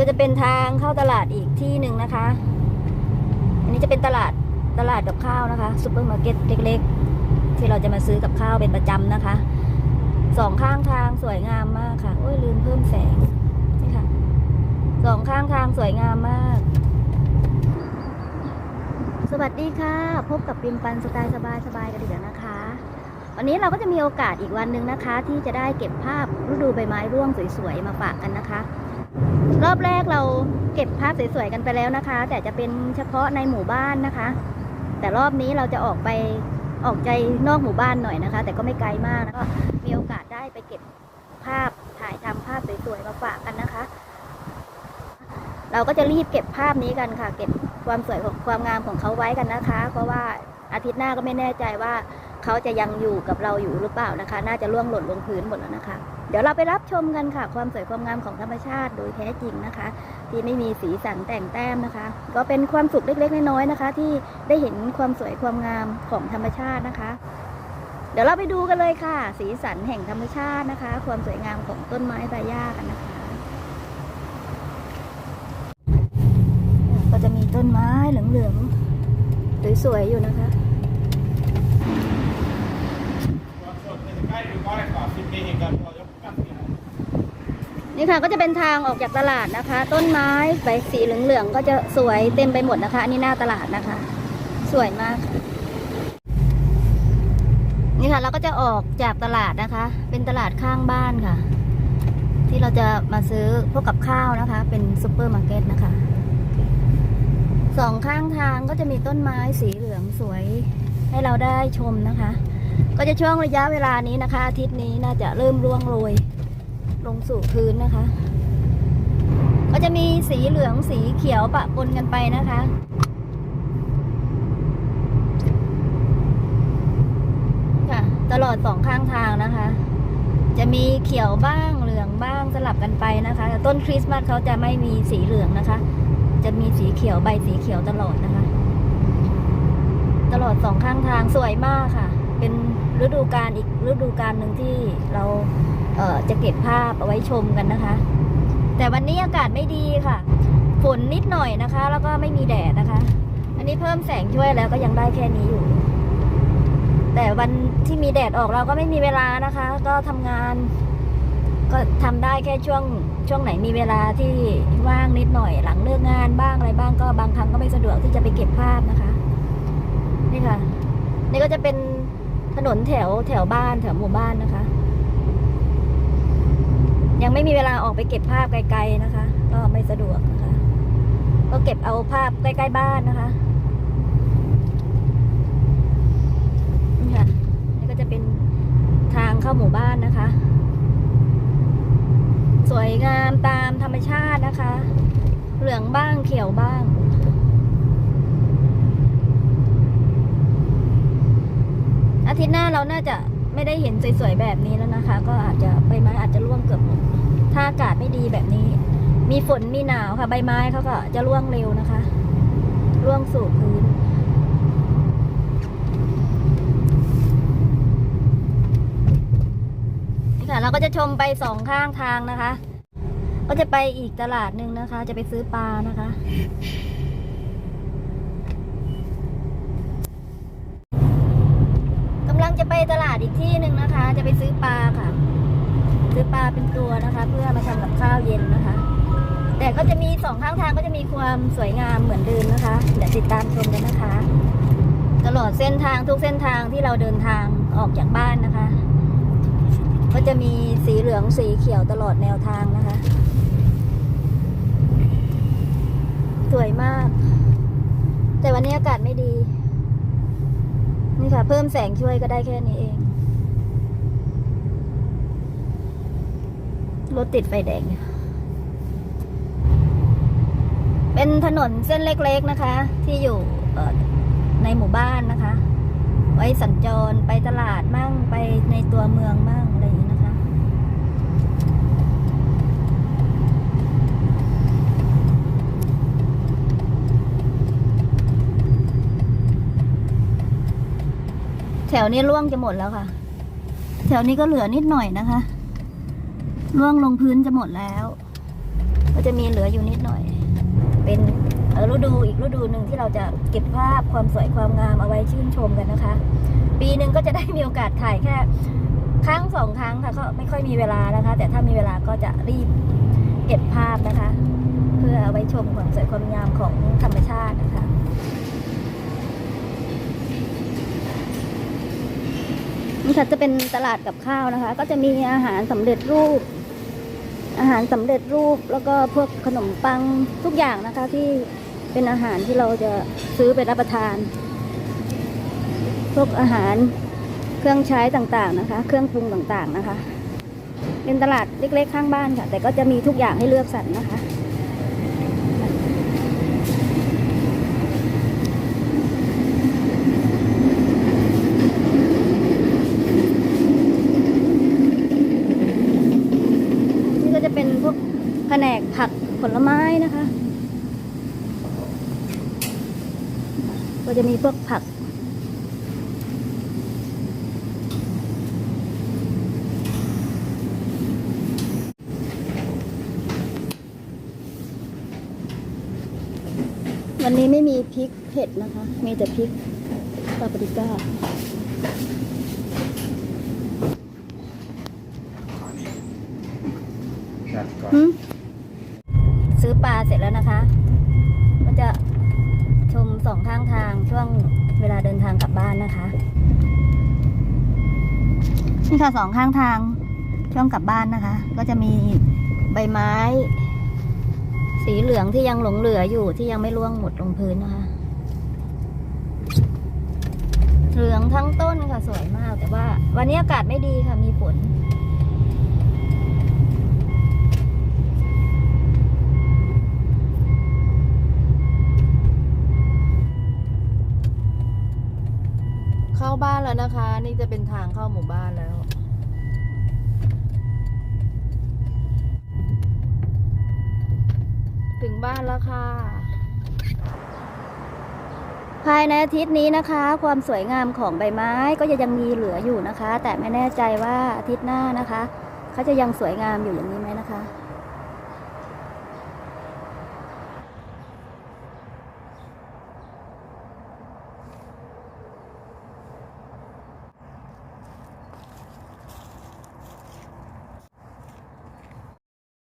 ก็จะเป็นทางเข้าตลาดอีกที่หนึ่งนะคะ อันนี้จะเป็นตลาดตลาดกับข้าวนะคะซูเปอร์มาร์เก็ตเล็ก ๆ ที่เราจะมาซื้อกับข้าวเป็นประจำนะคะสองข้างทางสวยงามมากค่ะโอ้ยลืมเพิ่มแสงนี่ค่ะสองข้างทางสวยงามมาก สวัสดีค่ะ พบกับปิมปันสไตล์สบายๆกันอีกแล้วนะคะ วันนี้เราก็จะมีโอกาสอีกวันหนึ่งนะคะ ที่จะได้เก็บภาพฤดูใบไม้ร่วงสวยๆมาฝากกันนะคะ รอบแรกเราเก็บภาพสวยๆกันไปแล้วนะคะ แต่จะเป็นเฉพาะในหมู่บ้านนะคะ แต่รอบนี้เราจะออกไปออกใจนอกหมู่บ้านหน่อยนะคะ แต่ก็ไม่ไกลมากแล้วก็มีโอกาสได้ไปเก็บภาพถ่ายทำภาพสวยๆมาฝากกันนะคะ เราก็จะรีบเก็บภาพนี้กันค่ะ เก็บความสวยของความงามของเขาไว้กันนะคะ เพราะว่าอาทิตย์หน้าก็ไม่แน่ใจว่าเขาจะยังอยู่กับเราอยู่หรือเปล่านะคะ น่าจะล่วงหล่นลงพื้นหมดแล้วนะคะ เดี๋ยวเราไปรับชมกันค่ะ ความสวยความงามของธรรมชาติโดยแท้จริงนะคะ ที่ไม่มีสีสันแต่งแต้มนะคะ ก็เป็นความสุขเล็ก ๆ น้อยๆนะคะ ที่ได้เห็นความสวยความงามของธรรมชาตินะคะ เดี๋ยวเราไปดูกันเลยค่ะ สีสันแห่งธรรมชาตินะคะ ความสวยงามของต้นไม้ใบหญ้ากันนะคะ ก็จะมีต้นไม้เหลืองๆสวยๆอยู่นะคะ นี่ค่ะก็จะเป็นทางออกจากตลาดนะคะ ต้นไม้ใบสีเหลืองๆก็จะสวยเต็มไปหมดนะคะ อันนี้หน้าตลาดนะคะ สวยมาก นี่ค่ะเราก็จะออกจากตลาดนะคะ เป็นตลาดข้างบ้านค่ะ ที่เราจะมาซื้อพวกกับข้าวนะคะ เป็นซูเปอร์มาร์เก็ตนะคะสองข้างทางก็จะมีต้นไม้สีเหลืองสวยให้เราได้ชมนะคะ ก็จะช่วงระยะเวลานี้นะคะอาทิตย์นี้น่าจะเริ่มร่วงโรย ลงสู่พื้นนะคะ ก็จะมีสีเหลืองสีเขียวปะปนกันไปนะคะค่ะตลอดสองข้างทางนะคะ จะมีเขียวบ้างเหลืองบ้างสลับกันไปนะคะแต่ต้นคริสต์มาสเขาจะไม่มีสีเหลืองนะคะ จะมีสีเขียวใบสีเขียวตลอดนะคะ ตลอดสองข้างทางสวยมากค่ะ เป็นฤดูกาลอีกฤดูกาลหนึ่งที่เรา ออจะเก็บภาพเอาไว้ชมกันนะคะ แต่วันนี้อากาศไม่ดีค่ะ ฝนนิดหน่อยนะคะ แล้วก็ไม่มีแดดนะคะ อันนี้เพิ่มแสงช่วยแล้วก็ยังได้แค่นี้อยู่ แต่วันที่มีแดดออกเราก็ไม่มีเวลานะคะ ก็ทำงาน ก็ทำได้แค่ช่วงช่วงไหนมีเวลาที่ว่างนิดหน่อย หลังเลิกงานบ้างอะไรบ้างก็บางครั้งก็ไม่สะดวกที่จะไปเก็บภาพนะคะ นี่ค่ะ นี่ก็จะเป็นถนนแถวแถวบ้านแถวหมู่บ้านนะคะ ยังไม่มีเวลาออกไปเก็บภาพไกลๆนะคะ ก็ไม่สะดวกนะคะ ก็เก็บเอาภาพใกล้ๆบ้านนะคะนี่ค่ะนี่ก็จะเป็นทางเข้าหมู่บ้านนะคะ สวยงามตามธรรมชาตินะคะ เหลืองบ้างเขียวบ้างอาทิตย์หน้าเราน่าจะ ไม่ได้เห็นสวยๆแบบนี้แล้วนะคะ ก็อาจจะใบไม้อาจจะร่วงเกือบหมดถ้าอากาศไม่ดีแบบนี้ มีฝนมีหนาวค่ะ ใบไม้เขาก็จะร่วงเร็วนะคะ ร่วงสู่พื้นนี่ค่ะ เราก็จะชมไปสองข้างทางนะคะ ก็จะไปอีกตลาดหนึ่งนะคะ จะไปซื้อปลานะคะ กำลัง จะไปตลาดอีกที่หนึ่งนะคะ จะไปซื้อปลาค่ะ ซื้อปลาเป็นตัวนะคะ เพื่อมาทำกับข้าวเย็นนะคะ แต่ก็จะมีสองข้างทางก็จะมีความสวยงามเหมือนเดิมนะคะ เดี๋ยวติดตามชมกันนะคะ ตลอดเส้นทางทุกเส้นทางที่เราเดินทางออกจากบ้านนะคะ ก็จะมีสีเหลืองสีเขียวตลอดแนวทางนะคะ สวยมาก แต่วันนี้อากาศไม่ดี ค่ะ เพิ่มแสงช่วยก็ได้แค่นี้เอง รถติดไฟแดง เป็นถนนเส้นเล็ก ๆนะคะ ที่อยู่ในหมู่บ้านนะคะ ไว้สัญจรไปตลาดมั่งไปในตัวเมืองมั่งอะไรอย่างนี้นะคะ แถวนี้ร่วงจะหมดแล้วค่ะ แถวนี้ก็เหลือนิดหน่อยนะคะ ร่วงลงพื้นจะหมดแล้ว ก็จะมีเหลืออยู่นิดหน่อย เป็นฤดูอีกฤดูหนึ่งที่เราจะเก็บภาพความสวยความงามเอาไว้ชื่นชมกันนะคะ ปีหนึ่งก็จะได้มีโอกาสถ่ายแค่ครั้งสองครั้งค่ะก็ไม่ค่อยมีเวลานะคะ แต่ถ้ามีเวลาก็จะรีบเก็บภาพนะคะ เพื่อเอาไว้ชมความสวยความงามของธรรมชาตินะคะ นี่ค่ะจะเป็นตลาดกับข้าวนะคะ ก็จะมีอาหารสำเร็จรูป อาหารสำเร็จรูปแล้วก็พวกขนมปังทุกอย่างนะคะ ที่เป็นอาหารที่เราจะซื้อไปรับประทาน พวกอาหารเครื่องใช้ต่างๆนะคะ เครื่องปรุงต่างๆนะคะ เป็นตลาดเล็กๆข้างบ้านค่ะ แต่ก็จะมีทุกอย่างให้เลือกสรรนะคะ นี่ก็จะเป็นพวกแผนกผักผลไม้นะคะ ก็จะมีพวกผัก วันนี้ไม่มีพริกเผ็ดนะคะ มีแต่พริกปาปริก้าจัดก่อนหึซื้อปลาเสร็จแล้วนะคะ นะคะนี่ค่ะสองข้างทางช่วงกลับบ้านนะคะ ก็จะมีใบไม้ สีเหลืองที่ยังหลงเหลืออยู่ที่ยังไม่ร่วงหมดลงพื้นนะคะ เหลืองทั้งต้นค่ะสวยมาก แต่ว่า วันนี้อากาศไม่ดีค่ะมีฝน บ้านแล้วนะคะ นี่จะเป็นทางเข้าหมู่บ้านแล้ว ถึงบ้านแล้วค่ะ ภายในอาทิตย์นี้นะคะ ความสวยงามของใบไม้ก็จะยังมีเหลืออยู่นะคะ แต่ไม่แน่ใจว่าอาทิตย์หน้านะคะ เขาจะยังสวยงามอยู่อย่างนี้ไหมนะคะ